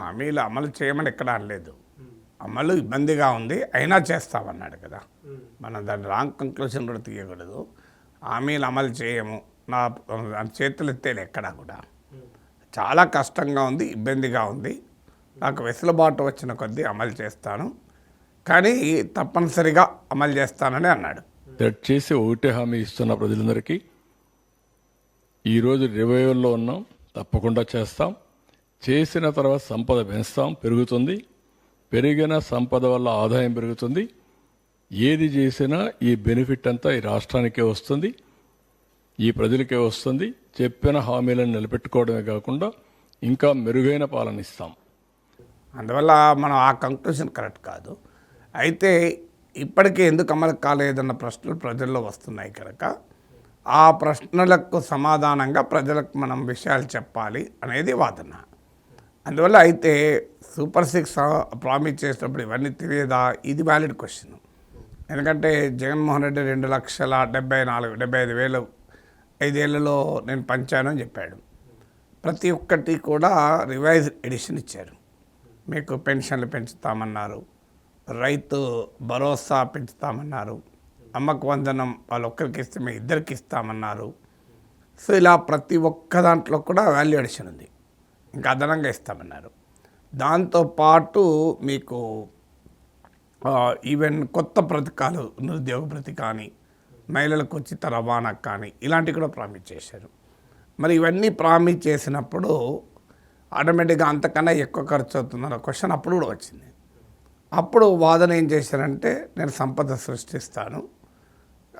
హామీలు అమలు చేయమని ఎక్కడ అనలేదు. అమలు ఇబ్బందిగా ఉంది అయినా చేస్తామన్నాడు కదా. మనం దాన్ని రాంగ్ కంక్లూషన్ కూడా తీయకూడదు. హామీలు అమలు చేయము. నా చేతులు ఎత్తేది ఎక్కడా కూడా. చాలా కష్టంగా ఉంది ఇబ్బందిగా ఉంది. నాకు వెసులుబాటు వచ్చిన కొద్దీ అమలు చేస్తాను. కానీ తప్పనిసరిగా అమలు చేస్తానని అన్నాడు. దయచేసి చేసి ఒకటే హామీ ఇస్తున్న ప్రజలందరికీ ఈరోజు రివైవల్లో ఉన్నాం తప్పకుండా చేస్తాం. చేసిన తర్వాత సంపద పెంచుతాం పెరుగుతుంది. పెరిగిన సంపద వల్ల ఆదాయం పెరుగుతుంది. ఏది చేసినా ఈ బెనిఫిట్ అంతా ఈ రాష్ట్రానికే వస్తుంది ఈ ప్రజలకే వస్తుంది. చెప్పిన హామీలను నిలబెట్టుకోవడమే కాకుండా ఇంకా మెరుగైన పాలన ఇస్తాం. అందువల్ల మనం ఆ కంక్లూషన్ కరెక్ట్ కాదు. అయితే ఇప్పటికే ఎందుకు అమలు కాలేదన్న ప్రశ్నలు ప్రజల్లో వస్తున్నాయి కనుక ఆ ప్రశ్నలకు సమాధానంగా ప్రజలకు మనం విషయాలు చెప్పాలి అనేది వాదన. అందువల్ల అయితే సూపర్ సిక్స్ ప్రామిస్ చేసినప్పుడు ఇవన్నీ తెలియదా ఇది వ్యాలిడ్ క్వశ్చన్ ఎందుకంటే జగన్మోహన్ రెడ్డి రెండు లక్షల డెబ్బై నాలుగు డెబ్బై ఐదు వేలు ఐదేళ్ళలో నేను పంచాను అని చెప్పాడు. ప్రతి ఒక్కటి కూడా రివైజ్ ఎడిషన్ ఇచ్చారు. మీకు పెన్షన్లు పెంచుతామన్నారు. రైతు భరోసా పెంచుతామన్నారు. అమ్మకు వందనం వాళ్ళు ఒక్కరికి ఇస్తే మేము ఇద్దరికి ఇస్తామన్నారు. సో ఇలా ప్రతి ఒక్క దాంట్లో కూడా వాల్యూ ఎడిషన్ ఉంది. ఇంకా అదనంగా ఇస్తామన్నారు దాంతోపాటు మీకు ఈవెన్ కొత్త బ్రతకాలు నిరుద్యోగ ప్రతి కానీ మహిళలకు ఉచిత రవాణా కానీ ఇలాంటివి కూడా ప్రామిస్ చేశారు. మరి ఇవన్నీ ప్రామిస్ చేసినప్పుడు ఆటోమేటిక్గా అంతకన్నా ఎక్కువ ఖర్చు అవుతుందన్న క్వశ్చన్ అప్పుడు కూడా వచ్చింది. అప్పుడు వాదన ఏం చేశారంటే నేను సంపద సృష్టిస్తాను.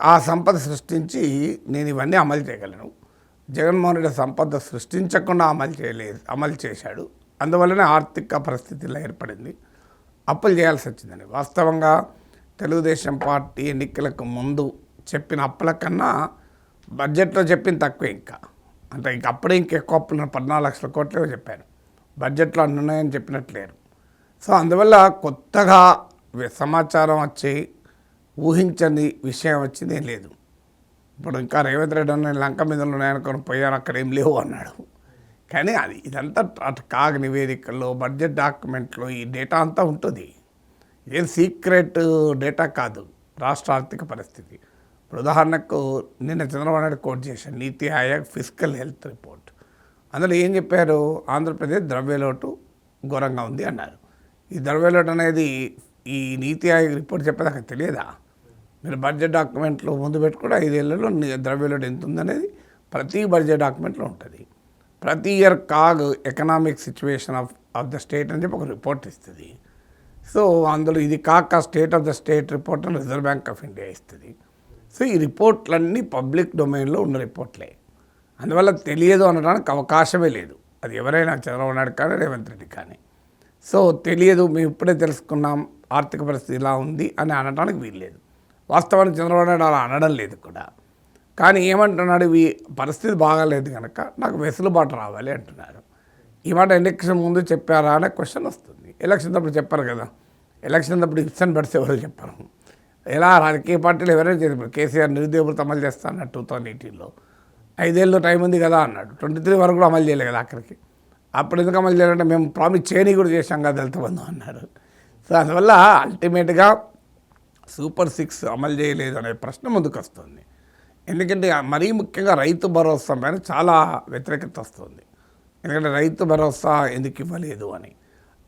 ఆ సంపద సృష్టించి నేను ఇవన్నీ అమలు చేయగలను. జగన్మోహన్ రెడ్డి సంపద సృష్టించకుండా అమలు చేయలేదు అమలు చేశాడు. అందువల్లనే ఆర్థిక పరిస్థితిలో ఏర్పడింది. అప్పులు చేయాల్సి వచ్చిందండి. వాస్తవంగా తెలుగుదేశం పార్టీ ఎన్నికలకు ముందు చెప్పిన అప్పుల కన్నా బడ్జెట్లో చెప్పిన తక్కువ ఇంకా. అంటే ఇంక అప్పుడే ఇంకెక్కువ అప్పులు పద్నాలుగు లక్షల కోట్లే చెప్పారు. బడ్జెట్లో అన్నున్నాయని చెప్పినట్లేరు సో అందువల్ల కొత్తగా సమాచారం వచ్చి ఊహించని విషయం వచ్చింది ఏం లేదు. ఇప్పుడు ఇంకా రేవంత్ రెడ్డి అన్న లంక మీద ఉన్నాయనుకొని పోయారు అక్కడ ఏం లేవు అన్నాడు. కానీ అది ఇదంతా అటు కాగ్ నివేదికల్లో బడ్జెట్ డాక్యుమెంట్లో ఈ డేటా అంతా ఉంటుంది. ఏం సీక్రెట్ డేటా కాదు రాష్ట్ర ఆర్థిక పరిస్థితి. ఇప్పుడు ఉదాహరణకు నిన్న చంద్రబాబు నాయుడు కోట్ చేశాను నీతి ఆయోగ్ ఫిజికల్ హెల్త్ రిపోర్ట్. అందులో ఏం చెప్పారు? ఆంధ్రప్రదేశ్ ద్రవ్యలోటు ఘోరంగా ఉంది అన్నారు. ఈ ద్రవ్యలోటు అనేది ఈ నీతి ఆయోగ్ రిపోర్ట్ చెప్పేదాకా తెలియదా? మీరు బడ్జెట్ డాక్యుమెంట్లో ముందు పెట్టుకుని ఐదేళ్ళలో ని- ఎంత ఉందనేది ప్రతి బడ్జెట్ డాక్యుమెంట్లో ఉంటుంది. ప్రతి year CAG economic situation of of the state అని చెప్పి ఒక రిపోర్ట్ ఇస్తుంది. సో అందులో ఇది కాక state of the state report అని రిజర్వ్ బ్యాంక్ ఆఫ్ ఇండియా ఇస్తుంది. సో ఈ రిపోర్ట్లన్నీ పబ్లిక్ డొమైన్లో ఉన్న రిపోర్ట్లే. అందువల్ల తెలియదు అనడానికి అవకాశమే లేదు. అది ఎవరైనా చంద్రబాబు నాయుడు కానీ రేవంత్ రెడ్డి కానీ. సో తెలియదు మేము ఇప్పుడే తెలుసుకున్నాం ఆర్థిక పరిస్థితి ఇలా ఉంది అని అనడానికి వీల్లేదు. వాస్తవానికి చంద్రబాబు నాయుడు అలా అనడం లేదు కూడా. కానీ ఏమంటున్నాడు ఈ పరిస్థితి బాగాలేదు కనుక నాకు వెసులుబాటు రావాలి అంటున్నారు. ఈ మాట ఎలక్షన్ ముందు చెప్పారా అనే క్వశ్చన్ వస్తుంది. ఎలక్షన్ అప్పుడు చెప్పారు కదా. ఎలక్షన్ అప్పుడు ఇప్సన్ పెడితే ఎవరు చెప్పారు. ఎలా రాజకీయ పార్టీలు ఎవరైనా చేశారు కేసీఆర్ నిరుద్యోగులతో అమలు చేస్తా అన్నాడు టూ థౌజండ్ ఎయిటీన్లో. ఐదేళ్ళు టైం ఉంది కదా అన్నాడు. ట్వంటీ త్రీ వరకు కూడా అమలు చేయలేదు కదా అక్కడికి. అప్పుడు ఎందుకు అమలు చేయాలంటే మేము ప్రామిస్ చేయని కూడా చేశాం కదా దళిత బంధు అన్నారు. సో అందువల్ల అల్టిమేట్గా సూపర్ సిక్స్ అమలు చేయలేదు అనే ప్రశ్న ముందుకు వస్తుంది ఎందుకంటే మరీ ముఖ్యంగా రైతు భరోసా పైన చాలా వ్యతిరేకత వస్తుంది. ఎందుకంటే రైతు భరోసా ఎందుకు ఇవ్వలేదు అని.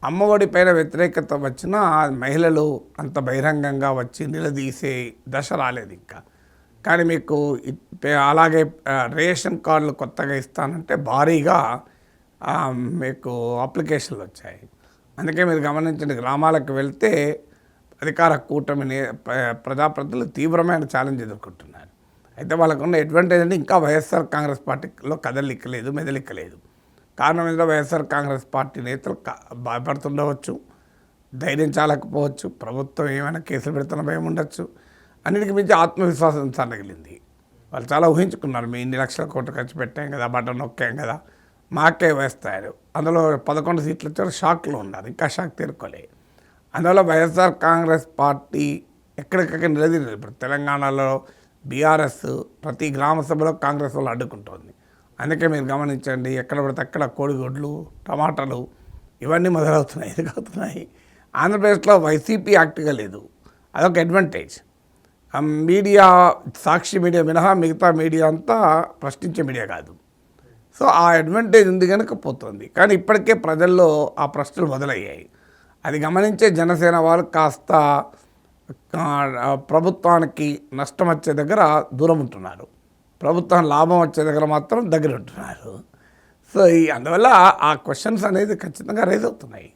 అమ్మఒడి పైన వ్యతిరేకత వచ్చినా మహిళలు అంత బహిరంగంగా వచ్చి నిలదీసే దశ రాలేదు ఇంకా. కానీ మీకు ఇ- అలాగే రేషన్ కార్డులు కొత్తగా ఇస్తానంటే భారీగా మీకు అప్లికేషన్లు వచ్చాయి. అందుకే మీరు గమనించండి గ్రామాలకు వెళ్తే అధికార కూటమిని ప్ర- ప్రజాప్రతినిధులు తీవ్రమైన ఛాలెంజ్ ఎదుర్కొంటున్నారు. అయితే వాళ్ళకున్న అడ్వాంటేజ్ అంటే ఇంకా వైఎస్ఆర్ కాంగ్రెస్ పార్టీలో కదలిక్కలేదు మెదలిక్కలేదు. కారణం ఏంటంటే వైఎస్ఆర్ కాంగ్రెస్ పార్టీ నేతలు భయపడుతుండవచ్చు ధైర్యం చాలకపోవచ్చు ప్రభుత్వం ఏమైనా కేసులు పెడుతున్న భయం ఉండొచ్చు అన్నిటికీ మించి ఆత్మవిశ్వాసం సన్నగిలింది. వాళ్ళు చాలా ఊహించుకున్నారు మేము ఇన్ని లక్షల కోట్లు ఖర్చు పెట్టాం కదా బటన్ నొక్కాం కదా మాకే వేస్తారు అందులో పదకొండు సీట్లు వచ్చారు షాక్లో ఉన్నారు ఇంకా షాక్ తీరుకోలేదు. అందువల్ల వైఎస్ఆర్ కాంగ్రెస్ పార్టీ ఎక్కడికక్కడ నిలదీయలేదు ఇప్పుడు తెలంగాణలో బీఆర్ఎస్ ప్రతి గ్రామ సభలో కాంగ్రెస్ వాళ్ళు అడ్డుకుంటోంది. అందుకే మీరు గమనించండి ఎక్కడ పడితే అక్కడ కోడిగుడ్లు టమాటాలు ఇవన్నీ మొదలవుతున్నాయి ఎందుకు అవుతున్నాయి ఆంధ్రప్రదేశ్లో వైసీపీ యాక్టివ్గా లేదు. అదొక అడ్వాంటేజ్. మీడియా సాక్షి మీడియా మినహా మిగతా మీడియా అంతా ప్రశ్నించే మీడియా కాదు. సో ఆ అడ్వాంటేజ్ ఉంది కనుక పోతుంది. కానీ ఇప్పటికే ప్రజల్లో ఆ ప్రశ్నలు మొదలయ్యాయి. అది గమనించే జనసేన వాళ్ళు కాస్త ప్రభుత్వానికి నష్టం వచ్చే దగ్గర దూరం ఉంటున్నారు. ప్రభుత్వం లాభం వచ్చే దగ్గర మాత్రం దగ్గర ఉంటున్నారు. సో ఈ అందువల్ల ఆ క్వశ్చన్స్ అనేది ఖచ్చితంగా రైజ్ అవుతున్నాయి.